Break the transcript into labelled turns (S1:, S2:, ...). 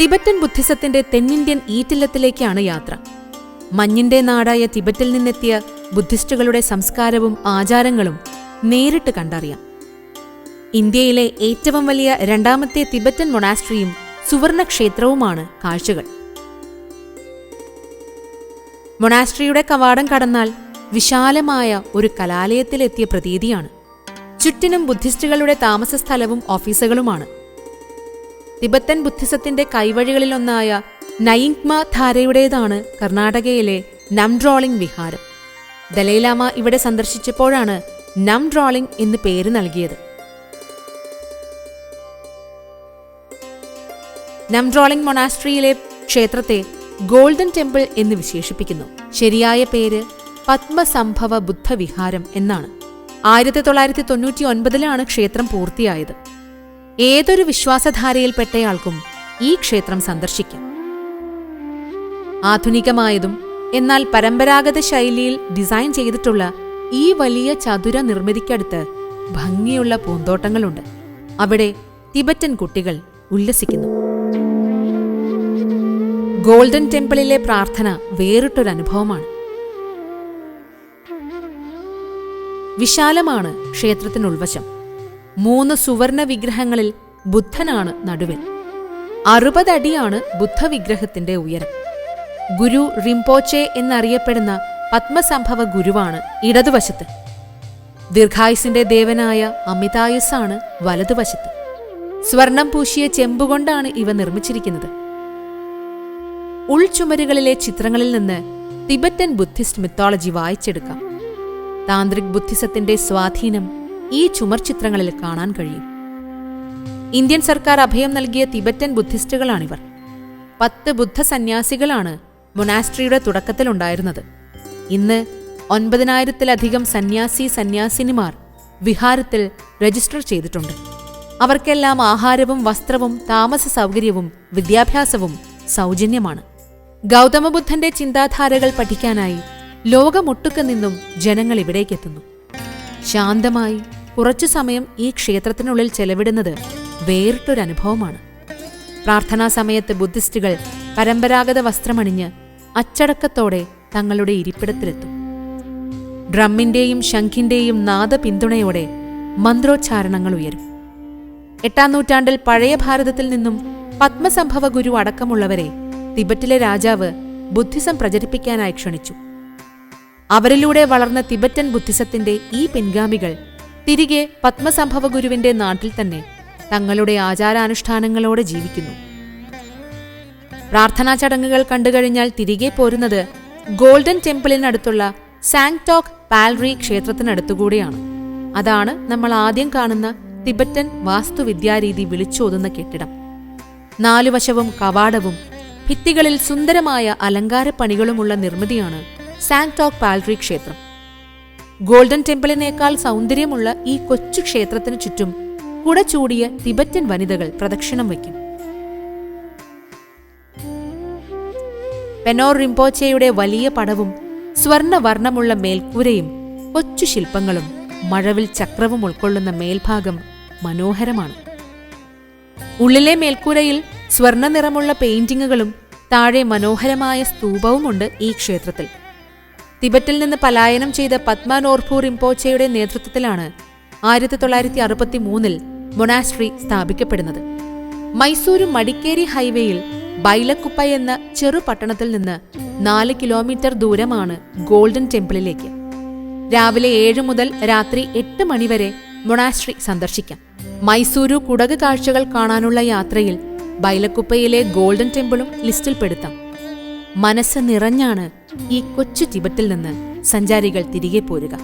S1: Tibetan ബുദ്ധിസത്തിന്റെ തെന്നിന്ത്യൻ ഈറ്റില്ലത്തിലേക്കാണ് യാത്ര. മഞ്ഞിന്റെ നാടായ തിബറ്റിൽ നിന്നെത്തിയ ബുദ്ധിസ്റ്റുകളുടെ സംസ്കാരവും ആചാരങ്ങളും നേരിട്ട് കണ്ടറിയാം. ഇന്ത്യയിലെ ഏറ്റവും വലിയ രണ്ടാമത്തെ തിബറ്റൻ മൊണാസ്ട്രിയും സുവർണക്ഷേത്രവുമാണ് കാഴ്ചകൾ. മൊണാസ്ട്രിയുടെ കവാടം കടന്നാൽ വിശാലമായ ഒരു കലാലയത്തിലെത്തിയ പ്രതീതിയാണ്. ചുറ്റിനും ബുദ്ധിസ്റ്റുകളുടെ താമസ സ്ഥലവും ഓഫീസുകളുമാണ്. തിബത്തൻ ബുദ്ധിസത്തിന്റെ കൈവഴികളിലൊന്നായ നയിങ്മ ധാരയുടേതാണ് കർണാടകയിലെ നംഡ്രോളിംഗ് വിഹാരം. ദലൈലാമ ഇവിടെ സന്ദർശിച്ചപ്പോഴാണ് നംഡ്രോളിംഗ് എന്ന് പേര് നൽകിയത്. നംഡ്രോളിംഗ് മൊണാസ്ട്രിയിലെ ക്ഷേത്രത്തെ ഗോൾഡൻ ടെമ്പിൾ എന്ന് വിശേഷിപ്പിക്കുന്നു. ശരിയായ പേര് പത്മസംഭവ ബുദ്ധവിഹാരം എന്നാണ്. ആയിരത്തി തൊള്ളായിരത്തി തൊണ്ണൂറ്റി ഒൻപതിലാണ് ക്ഷേത്രം പൂർത്തിയായത്. ഏതൊരു വിശ്വാസധാരയിൽപ്പെട്ടയാൾക്കും ഈ ക്ഷേത്രം സന്ദർശിക്കാം. ആധുനികമായതും എന്നാൽ പരമ്പരാഗത ശൈലിയിൽ ഡിസൈൻ ചെയ്തിട്ടുള്ള ഈ വലിയ ചതുര നിർമ്മിതിക്കടുത്ത് ഭംഗിയുള്ള പൂന്തോട്ടങ്ങളുണ്ട്. അവിടെ തിബറ്റൻ കുട്ടികൾ ഉല്ലസിക്കുന്നു. ഗോൾഡൻ ടെമ്പിളിലെ പ്രാർത്ഥന വേറിട്ടൊരനുഭവമാണ് വിശാലമാണ് ക്ഷേത്രത്തിനുൾവശം. മൂന്ന് സുവർണ വിഗ്രഹങ്ങളിൽ ബുദ്ധനാണ് നടുവിൽ. അറുപതടിയാണ് ബുദ്ധവിഗ്രഹത്തിന്റെ ഉയരം. ഗുരു റിംപോച്ചെ എന്നറിയപ്പെടുന്ന പത്മസംഭവ ഗുരുവാണ് ഇടതുവശത്ത്. ദീർഘായുസിന്റെ ദേവനായ അമിതായുസാണ് വലതുവശത്ത്. സ്വർണം പൂശിയ ചെമ്പുകൊണ്ടാണ് ഇവ നിർമ്മിച്ചിരിക്കുന്നത്. ഉൾചുമരുകളിലെ ചിത്രങ്ങളിൽ നിന്ന് തിബറ്റൻ ബുദ്ധിസ്റ്റ് മിത്തോളജി വായിച്ചെടുക്കാം. താന്ത്രിക് ബുദ്ധിസത്തിന്റെ സ്വാധീനം ഈ ചുമർ ചിത്രങ്ങളിൽ കാണാൻ കഴിയും. ഇന്ത്യൻ സർക്കാർ അഭയം നൽകിയ തിബറ്റൻ ബുദ്ധിസ്റ്റുകളാണിവർ. പത്ത് ബുദ്ധ സന്യാസികളാണ് മൊനാസ്ട്രിയുടെ തുടക്കത്തിലുണ്ടായിരുന്നത്. ഇന്ന് ഒൻപതിനായിരത്തിലധികം സന്യാസി സന്യാസിനിമാർ വിഹാരത്തിൽ രജിസ്റ്റർ ചെയ്തിട്ടുണ്ട്. അവർക്കെല്ലാം ആഹാരവും വസ്ത്രവും താമസ സൗകര്യവും വിദ്യാഭ്യാസവും സൗജന്യമാണ്. ഗൗതമബുദ്ധന്റെ ചിന്താധാരകൾ പഠിക്കാനായി ലോകമൊട്ടുക്ക നിന്നും ജനങ്ങൾ ഇവിടേക്കെത്തുന്നു. ശാന്തമായി കുറച്ചു സമയം ഈ ക്ഷേത്രത്തിനുള്ളിൽ ചെലവിടുന്നത് വേറിട്ടൊരനുഭവമാണ്. പ്രാർത്ഥനാ സമയത്ത് ബുദ്ധിസ്റ്റുകൾ പരമ്പരാഗത വസ്ത്രമണിഞ്ഞ് അച്ചടക്കത്തോടെ തങ്ങളുടെ ഇരിപ്പിടത്തിലെത്തും. ഡ്രമ്മിന്റെയും ശംഖിന്റെയും നാദ പിന്തുണയോടെ മന്ത്രോച്ചാരണങ്ങൾ ഉയരും. എട്ടാം നൂറ്റാണ്ടിൽ പഴയ ഭാരതത്തിൽ നിന്നും പത്മസംഭവ ഗുരു അടക്കമുള്ളവരെ തിബറ്റിലെ രാജാവ് ബുദ്ധിസം പ്രചരിപ്പിക്കാനായി ക്ഷണിച്ചു. അവരിലൂടെ വളർന്ന തിബറ്റൻ ബുദ്ധിസത്തിന്റെ ഈ പിൻഗാമികൾ തിരികെ പത്മസംഭവ ഗുരുവിന്റെ നാട്ടിൽ തന്നെ തങ്ങളുടെ ആചാരാനുഷ്ഠാനങ്ങളോടെ ജീവിക്കുന്നു. പ്രാർത്ഥനാ ചടങ്ങുകൾ കണ്ടുകഴിഞ്ഞാൽ തിരികെ പോരുന്നത് ഗോൾഡൻ ടെമ്പിളിനടുത്തുള്ള സാങ്ടോക് പാൽറി ക്ഷേത്രത്തിനടുത്തുകൂടിയാണ്. അതാണ് നമ്മൾ ആദ്യം കാണുന്ന തിബറ്റൻ വാസ്തുവിദ്യാരീതി വിളിച്ചോതുന്ന കെട്ടിടം. നാലുവശവും കവാടവും ഭിത്തികളിൽ സുന്ദരമായ അലങ്കാരപ്പണികളുമുള്ള നിർമ്മിതിയാണ് സാങ്ടോക് പാൽറി ക്ഷേത്രം. ഗോൾഡൻ ടെമ്പിളിനേക്കാൾ സൗന്ദര്യമുള്ള ഈ കൊച്ചു ക്ഷേത്രത്തിനു ചുറ്റും കുട തിബറ്റൻ വനിതകൾ പ്രദക്ഷിണം വയ്ക്കും. പെനോർ റിംപോച്ചയുടെ വലിയ പടവും സ്വർണവർണമുള്ള മേൽക്കൂരയും കൊച്ചു ശില്പങ്ങളും മഴവിൽ ചക്രവും ഉൾക്കൊള്ളുന്ന മേൽഭാഗം മനോഹരമാണ്. ഉള്ളിലെ മേൽക്കൂരയിൽ സ്വർണ നിറമുള്ള പെയിന്റിങ്ങുകളും താഴെ മനോഹരമായ സ്തൂപവുമുണ്ട് ഈ ക്ഷേത്രത്തിൽ. തിബറ്റിൽ നിന്ന് പലായനം ചെയ്ത പത്മനോർഫു ഇംപോച്ചയുടെ നേതൃത്വത്തിലാണ് ആയിരത്തി തൊള്ളായിരത്തി അറുപത്തി മൂന്നിൽ മൊണാസ്ട്രി സ്ഥാപിക്കപ്പെടുന്നത്. മൈസൂരു മടിക്കേരി ഹൈവേയിൽ ബൈലക്കുപ്പ എന്ന ചെറു പട്ടണത്തിൽ നിന്ന് നാല് കിലോമീറ്റർ ദൂരമാണ് ഗോൾഡൻ ടെമ്പിളിലേക്ക്. രാവിലെ ഏഴ് മുതൽ രാത്രി എട്ട് മണിവരെ മൊണാസ്ട്രി സന്ദർശിക്കാം. മൈസൂരു കുടക് കാഴ്ചകൾ കാണാനുള്ള യാത്രയിൽ ബൈലക്കുപ്പയിലെ ഗോൾഡൻ ടെമ്പിളും ലിസ്റ്റിൽപ്പെടുത്താം. മനസ്സ് നിറഞ്ഞാണ് ഈ കൊച്ചു ടിബറ്റിൽ നിന്ന് സഞ്ചാരികൾ തിരികെ പോരുക.